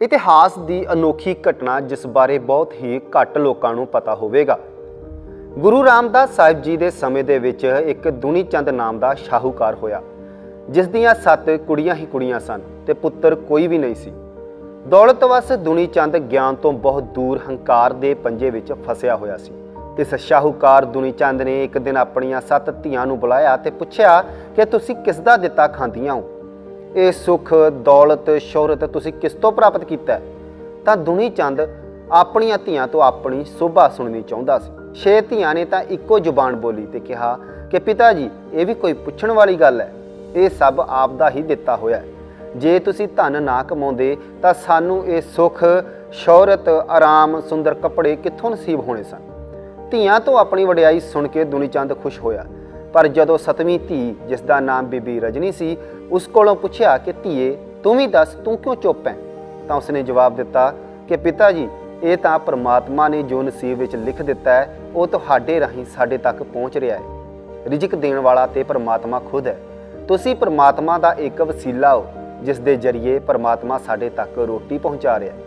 ਇਤਿਹਾਸ ਦੀ ਅਨੋਖੀ ਘਟਨਾ ਜਿਸ ਬਾਰੇ ਬਹੁਤ ਹੀ ਘੱਟ ਲੋਕਾਂ ਨੂੰ ਪਤਾ ਹੋਵੇਗਾ। ਗੁਰੂ ਰਾਮਦਾਸ ਸਾਹਿਬ ਜੀ ਦੇ ਸਮੇਂ ਦੇ ਵਿੱਚ ਇੱਕ ਦੁਨੀ ਚੰਦ ਨਾਮ ਦਾ ਸ਼ਾਹੂਕਾਰ ਹੋਇਆ, ਜਿਸ ਦੀਆਂ ਸੱਤ ਕੁੜੀਆਂ ਹੀ ਕੁੜੀਆਂ ਸਨ ਤੇ ਪੁੱਤਰ ਕੋਈ ਵੀ ਨਹੀਂ ਸੀ। ਦੌਲਤਵਸ ਦੁਨੀ ਚੰਦ ਗਿਆਨ ਤੋਂ ਬਹੁਤ ਦੂਰ ਹੰਕਾਰ ਦੇ ਪੰਜੇ ਵਿੱਚ ਫਸਿਆ ਹੋਇਆ ਸੀ। ਇਸ ਸ਼ਾਹੂਕਾਰ ਦੁਨੀ ਚੰਦ ਨੇ ਇੱਕ ਦਿਨ ਆਪਣੀਆਂ ਸੱਤ ਧੀਆਂ ਨੂੰ ਬੁਲਾਇਆ ਤੇ ਪੁੱਛਿਆ ਕਿ ਤੁਸੀਂ ਕਿਸ ਦਾ ਦਿੱਤਾ ਖਾਂਦੀਆਂ ਹੋ? ਇਹ ਸੁਖ, ਦੌਲਤ, ਸ਼ੋਹਰਤ ਤੁਸੀਂ ਕਿਸ ਤੋਂ ਪ੍ਰਾਪਤ ਕੀਤਾ? ਤਾਂ ਦੁਨੀ ਚੰਦ ਆਪਣੀਆਂ ਧੀਆਂ ਤੋਂ ਆਪਣੀ ਸੋਭਾ ਸੁਣਨੀ ਚਾਹੁੰਦਾ ਸੀ। ਛੇ ਧੀਆਂ ਨੇ ਤਾਂ ਇੱਕੋ ਜ਼ੁਬਾਨ ਬੋਲੀ ਤੇ ਕਿਹਾ ਕਿ ਪਿਤਾ ਜੀ, ਇਹ ਵੀ ਕੋਈ ਪੁੱਛਣ ਵਾਲੀ ਗੱਲ ਹੈ। ਇਹ ਸਭ ਆਪ ਦਾ ਹੀ ਦਿੱਤਾ ਹੋਇਆ ਜੇ ਤੁਸੀਂ ਧਨ ਨਾ ਕਮਾਉਂਦੇ, ਤਾਂ ਸਾਨੂੰ ਇਹ ਸੁਖ, ਸ਼ੌਹਰਤ, ਆਰਾਮ, ਸੁੰਦਰ ਕੱਪੜੇ ਕਿੱਥੋਂ ਨਸੀਬ ਹੋਣੇ ਸਨ? ਧੀਆਂ ਤੋਂ ਆਪਣੀ ਵਡਿਆਈ ਸੁਣ ਕੇ ਦੁਨੀ ਚੰਦ ਖੁਸ਼ ਹੋਇਆ। ਪਰ ਜਦੋਂ ਸਤਵੀਂ ਧੀ, ਜਿਸ ਦਾ ਨਾਮ ਬੀਬੀ ਰਜਨੀ ਸੀ, ਉਸ ਕੋਲੋਂ ਪੁੱਛਿਆ ਕਿ ਧੀਏ, ਤੂੰ ਵੀ ਦੱਸ, ਤੂੰ ਕਿਉਂ ਚੁੱਪ ਹੈ ਤਾਂ ਉਸਨੇ ਜਵਾਬ ਦਿੱਤਾ ਕਿ ਪਿਤਾ ਜੀ, ਇਹ ਤਾਂ ਪ੍ਰਮਾਤਮਾ ਨੇ ਜੋ ਨਸੀਬ ਵਿੱਚ ਲਿਖ ਦਿੱਤਾ ਹੈ, ਉਹ ਤੁਹਾਡੇ ਰਾਹੀਂ ਸਾਡੇ ਤੱਕ ਪਹੁੰਚ ਰਿਹਾ ਹੈ। ਰਿਜ਼ਕ ਦੇਣ ਵਾਲਾ ਤੇ ਪ੍ਰਮਾਤਮਾ ਖੁਦ ਹੈ। ਤੁਸੀਂ ਪ੍ਰਮਾਤਮਾ ਦਾ ਇੱਕ ਵਸੀਲਾ ਹੋ, ਜਿਸ ਦੇ ਜ਼ਰੀਏ ਪ੍ਰਮਾਤਮਾ ਸਾਡੇ ਤੱਕ ਰੋਟੀ ਪਹੁੰਚਾ ਰਿਹਾ ਹੈ।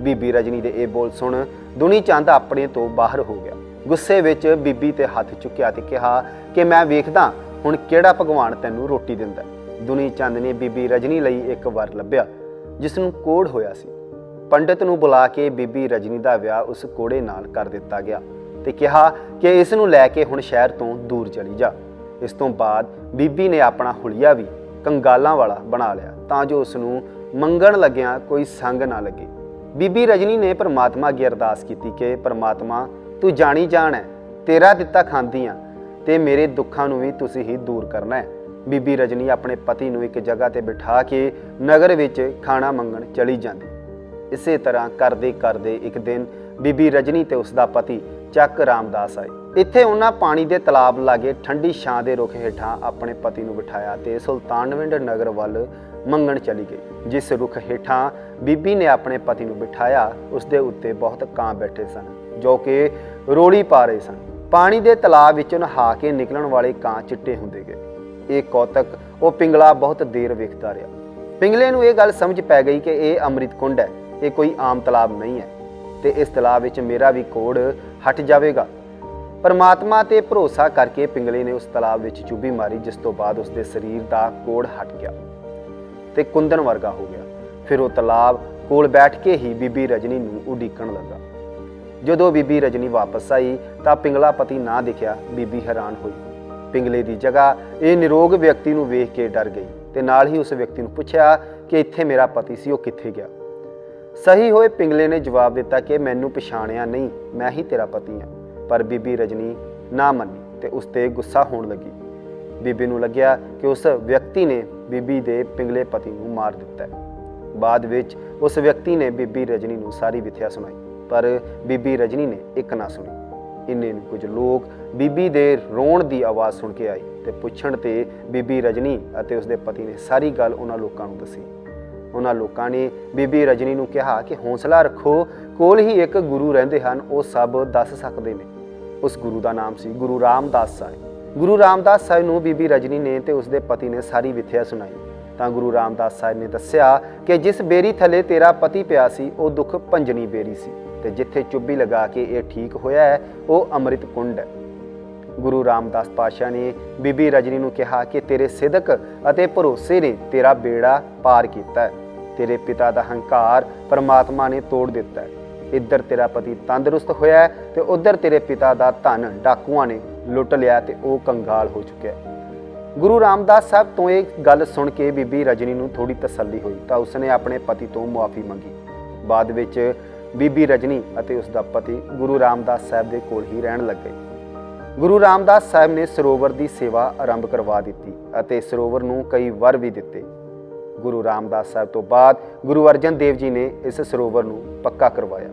ਬੀਬੀ ਰਜਨੀ ਦੇ ਇਹ ਬੋਲ ਸੁਣ ਦੁਨੀ ਚੰਦ ਆਪਣੇ ਤੋਂ ਬਾਹਰ ਹੋ ਗਿਆ। ਗੁੱਸੇ ਵਿੱਚ ਬੀਬੀ ਤੇ ਹੱਥ ਚੁੱਕਿਆ ਤੇ ਕਿਹਾ ਕਿ ਮੈਂ ਵੇਖਦਾ ਹੁਣ ਕਿਹੜਾ ਭਗਵਾਨ ਤੈਨੂੰ ਰੋਟੀ ਦਿੰਦਾ ਦੁਨੀ ਚੰਦ ਨੇ ਬੀਬੀ ਰਜਨੀ ਲਈ ਇੱਕ ਵਰ ਲੱਭਿਆ, ਜਿਸ ਨੂੰ ਕੋੜ ਹੋਇਆ ਸੀ। ਪੰਡਿਤ ਨੂੰ ਬੁਲਾ ਕੇ ਬੀਬੀ ਰਜਨੀ ਦਾ ਵਿਆਹ ਉਸ ਕੋੜੇ ਨਾਲ ਕਰ ਦਿੱਤਾ ਗਿਆ ਤੇ ਕਿਹਾ ਕਿ ਇਸ ਨੂੰ ਲੈ ਕੇ ਹੁਣ ਸ਼ਹਿਰ ਤੋਂ ਦੂਰ ਚਲੀ ਜਾ। ਇਸ ਤੋਂ ਬਾਅਦ ਬੀਬੀ ਨੇ ਆਪਣਾ ਹੁਲੀਆ ਵੀ ਕੰਗਾਲਾਂ ਵਾਲਾ ਬਣਾ ਲਿਆ ਤਾਂ ਜੋ ਉਸ ਨੂੰ ਮੰਗਣ ਲੱਗਿਆਂ ਕੋਈ ਸੰਗ ਨਾ ਲੱਗੇ। ਬੀਬੀ ਰਜਨੀ ਨੇ ਪਰਮਾਤਮਾ ਅੱਗੇ ਅਰਦਾਸ ਕੀਤੀ ਕਿ ਪ੍ਰਮਾਤਮਾ ਤੂੰ ਜਾਣੀ ਜਾਣ ਹੈ, ਤੇਰਾ ਦਿੱਤਾ ਖਾਂਦੀ ਆ, ਤੇ ਮੇਰੇ ਦੁੱਖਾਂ ਨੂੰ ਵੀ ਤੁਸੀਂ ਹੀ ਦੂਰ ਕਰਨਾ ਹੈ। ਬੀਬੀ ਰਜਨੀ ਆਪਣੇ ਪਤੀ ਨੂੰ ਇੱਕ ਜਗ੍ਹਾ ਤੇ ਬਿਠਾ ਕੇ ਨਗਰ ਵਿੱਚ ਖਾਣਾ ਮੰਗਣ ਚਲੀ ਜਾਂਦੀ। ਇਸੇ ਤਰ੍ਹਾਂ ਕਰਦੇ ਕਰਦੇ ਇੱਕ ਦਿਨ ਬੀਬੀ ਰਜਨੀ ਤੇ ਉਸ ਦਾ ਪਤੀ ਚੱਕ ਰਾਮਦਾਸ ਆਏ। ਇੱਥੇ ਉਹਨਾਂ ਪਾਣੀ ਦੇ ਤਲਾਬ ਲਾਗੇ ਠੰਡੀ ਛਾਂ ਦੇ ਰੁੱਖ ਹੇਠਾਂ ਆਪਣੇ ਪਤੀ ਨੂੰ ਬਿਠਾਇਆ ਤੇ ਸੁਲਤਾਨਵਿੰਡ ਨਗਰ ਵੱਲ ਮੰਗਣ ਚਲੀ ਗਈ, ਜਿਸ ਰੁੱਖ ਹੇਠਾਂ ਬੀਬੀ ਨੇ ਆਪਣੇ ਪਤੀ ਨੂੰ ਬਿਠਾਇਆ ਉਸ ਦੇ ਉੱਤੇ ਬਹੁਤ ਕਾਂ ਬੈਠੇ ਸਨ। ਜੋ ਕਿ ਰੋਲੀ ਪਾ ਰਹੇ ਸਨ। ਪਾਣੀ ਦੇ ਤਲਾਬ ਵਿੱਚੋਂ ਨਹਾ ਕੇ ਨਿਕਲਣ ਵਾਲੇ ਕਾਂ ਚਿੱਟੇ ਹੁੰਦੇ ਗਏ। ਇਹ ਕੌਤਕ, ਉਹ ਪਿੰਗਲਾ ਬਹੁਤ ਦੇਰ ਵੇਖਦਾ ਰਿਹਾ। ਪਿੰਗਲੇ ਨੂੰ ਇਹ ਗੱਲ ਸਮਝ ਪੈ ਗਈ ਕਿ ਇਹ ਅੰਮ੍ਰਿਤ ਕੁੰਡ ਹੈ। ਇਹ ਕੋਈ ਆਮ ਤਲਾਬ ਨਹੀਂ ਹੈ ਤੇ ਇਸ ਤਲਾਬ ਵਿੱਚ ਮੇਰਾ ਵੀ ਕੋੜ ਹਟ ਜਾਵੇਗਾ। ਪਰਮਾਤਮਾ ਤੇ ਭਰੋਸਾ ਕਰਕੇ ਪਿੰਗਲੇ ਨੇ ਉਸ ਤਲਾਬ ਵਿੱਚ ਚੁੱਭੀ ਮਾਰੀ, ਜਿਸ ਤੋਂ ਬਾਅਦ ਉਸ ਦੇ ਸਰੀਰ ਦਾ ਕੋੜ ਹਟ ਗਿਆ ਤੇ ਕੁੰਦਨ ਵਰਗਾ ਹੋ ਗਿਆ। ਫਿਰ ਉਹ ਤਲਾਬ ਕੋਲ ਬੈਠ ਕੇ ਹੀ ਬੀਬੀ ਰਜਨੀ ਨੂੰ ਉਡੀਕਣ ਲੱਗਾ। ਜਦੋਂ ਬੀਬੀ ਰਜਨੀ ਵਾਪਸ ਆਈ ਤਾਂ ਪਿੰਗਲਾ ਪਤੀ ਨਾ ਦਿਖਿਆ ਬੀਬੀ ਹੈਰਾਨ ਹੋਈ। ਪਿੰਗਲੇ ਦੀ ਜਗ੍ਹਾ ਇਹ ਨਿਰੋਗ ਵਿਅਕਤੀ ਨੂੰ ਵੇਖ ਕੇ ਡਰ ਗਈ ਤੇ ਨਾਲ ਹੀ ਉਸ ਵਿਅਕਤੀ ਨੂੰ ਪੁੱਛਿਆ ਕਿ ਇੱਥੇ ਮੇਰਾ ਪਤੀ ਸੀ, ਉਹ ਕਿੱਥੇ ਗਿਆ? ਸਹੀ ਹੋਏ ਪਿੰਗਲੇ ਨੇ ਜਵਾਬ ਦਿੱਤਾ ਕਿ ਮੈਨੂੰ ਪਛਾਣਿਆ ਨਹੀਂ, ਮੈਂ ਹੀ ਤੇਰਾ ਪਤੀ ਹਾਂ। ਪਰ ਬੀਬੀ ਰਜਨੀ ਨਾ ਮੰਨੀ ਤੇ ਉਸ ਤੇ ਗੁੱਸਾ ਹੋਣ ਲੱਗੀ। ਬੀਬੀ ਨੂੰ ਲੱਗਿਆ ਕਿ ਉਸ ਵਿਅਕਤੀ ਨੇ ਬੀਬੀ ਦੇ ਪਿੰਗਲੇ ਪਤੀ ਨੂੰ ਮਾਰ ਦਿੱਤਾ। ਬਾਅਦ ਵਿੱਚ ਉਸ ਵਿਅਕਤੀ ਨੇ ਬੀਬੀ ਰਜਨੀ ਨੂੰ ਸਾਰੀ ਵਿਥਿਆ ਸੁਣਾਈ। ਪਰ ਬੀਬੀ ਰਜਨੀ ਨੇ ਇੱਕ ਨਾ ਸੁਣੀ। ਇੰਨੇ ਨੂੰ ਕੁਝ ਲੋਕ ਬੀਬੀ ਦੇ ਰੋਣ ਦੀ ਆਵਾਜ਼ ਸੁਣ ਕੇ ਆਏ ਤੇ ਪੁੱਛਣ ਤੇ ਬੀਬੀ ਰਜਨੀ ਅਤੇ ਉਸਦੇ ਪਤੀ ਨੇ ਸਾਰੀ ਗੱਲ ਉਹਨਾਂ ਲੋਕਾਂ ਨੂੰ ਦੱਸੀ। ਉਹਨਾਂ ਲੋਕਾਂ ਨੇ ਬੀਬੀ ਰਜਨੀ ਨੂੰ ਕਿਹਾ ਕਿ ਹੌਸਲਾ ਰੱਖੋ, ਕੋਲ ਹੀ ਇੱਕ ਗੁਰੂ ਰਹਿੰਦੇ ਹਨ, ਉਹ ਸਭ ਦੱਸ ਸਕਦੇ ਨੇ। ਉਸ ਗੁਰੂ ਦਾ ਨਾਮ ਸੀ ਗੁਰੂ ਰਾਮਦਾਸ ਸਾਹਿਬ। ਗੁਰੂ ਰਾਮਦਾਸ ਸਾਹਿਬ ਨੂੰ ਬੀਬੀ ਰਜਨੀ ਨੇ ਤੇ ਉਸਦੇ ਪਤੀ ਨੇ ਸਾਰੀ ਵਿਥਿਆ ਸੁਣਾਈ। ਤਾਂ ਗੁਰੂ ਰਾਮਦਾਸ ਸਾਹਿਬ ਨੇ ਦੱਸਿਆ ਕਿ ਜਿਸ ਬੇਰੀ ਥੱਲੇ ਤੇਰਾ ਪਤੀ ਪਿਆ ਸੀ, ਉਹ ਦੁੱਖ ਭੰਜਣੀ ਬੇਰੀ ਸੀ। ਤੇ ਜਿੱਥੇ ਚੁੱਭੀ ਲਗਾ ਕੇ ਇਹ ਠੀਕ ਹੋਇਆ ਹੈ, ਉਹ ਅੰਮ੍ਰਿਤ ਕੁੰਡ ਹੈ। ਗੁਰੂ ਰਾਮਦਾਸ ਪਾਸ਼ਾ ਨੇ ਬੀਬੀ ਰਜਨੀ ਨੂੰ ਕਿਹਾ ਕਿ ਤੇਰੇ ਸਿਦਕ ਅਤੇ ਭਰੋਸੇ ਨੇ ਤੇਰਾ ਬੇੜਾ ਪਾਰ ਕੀਤਾ ਹੈ। ਤੇਰੇ ਪਿਤਾ ਦਾ ਹੰਕਾਰ ਪਰਮਾਤਮਾ ਨੇ ਤੋੜ ਦਿੱਤਾ ਹੈ। ਇੱਧਰ ਤੇਰਾ ਪਤੀ ਤੰਦਰੁਸਤ ਹੋਇਆ ਹੈ ਤੇ ਉੱਧਰ ਤੇਰੇ ਪਿਤਾ ਦਾ ਧਨ ਡਾਕੂਆਂ ਨੇ ਲੁੱਟ ਲਿਆ ਤੇ ਉਹ ਕੰਗਾਲ ਹੋ ਚੁੱਕਿਆ ਹੈ। ਗੁਰੂ ਰਾਮਦਾਸ ਸਾਹਿਬ ਤੋਂ ਇਹ ਗੱਲ ਸੁਣ ਕੇ ਬੀਬੀ ਰਜਨੀ ਨੂੰ ਥੋੜੀ ਤਸੱਲੀ ਹੋਈ ਤਾਂ ਉਸਨੇ ਆਪਣੇ ਪਤੀ ਤੋਂ ਮੁਆਫੀ ਮੰਗੀ। ਬਾਅਦ ਵਿੱਚ ਬੀਬੀ ਰਜਨੀ ਅਤੇ ਉਸ ਦਾ ਪਤੀ ਗੁਰੂ ਰਾਮਦਾਸ ਸਾਹਿਬ ਦੇ ਕੋਲ ਹੀ ਰਹਿਣ ਲੱਗੇ। ਗੁਰੂ ਰਾਮਦਾਸ ਸਾਹਿਬ ਨੇ ਸਰੋਵਰ ਦੀ ਸੇਵਾ ਆਰੰਭ ਕਰਵਾ ਦਿੱਤੀ ਅਤੇ ਸਰੋਵਰ ਨੂੰ ਕਈ ਵਰ ਵੀ ਦਿੱਤੇ। ਗੁਰੂ ਰਾਮਦਾਸ ਸਾਹਿਬ ਤੋਂ ਬਾਅਦ ਗੁਰੂ ਅਰਜਨ ਦੇਵ ਜੀ ਨੇ ਇਸ ਸਰੋਵਰ ਨੂੰ ਪੱਕਾ ਕਰਵਾਇਆ।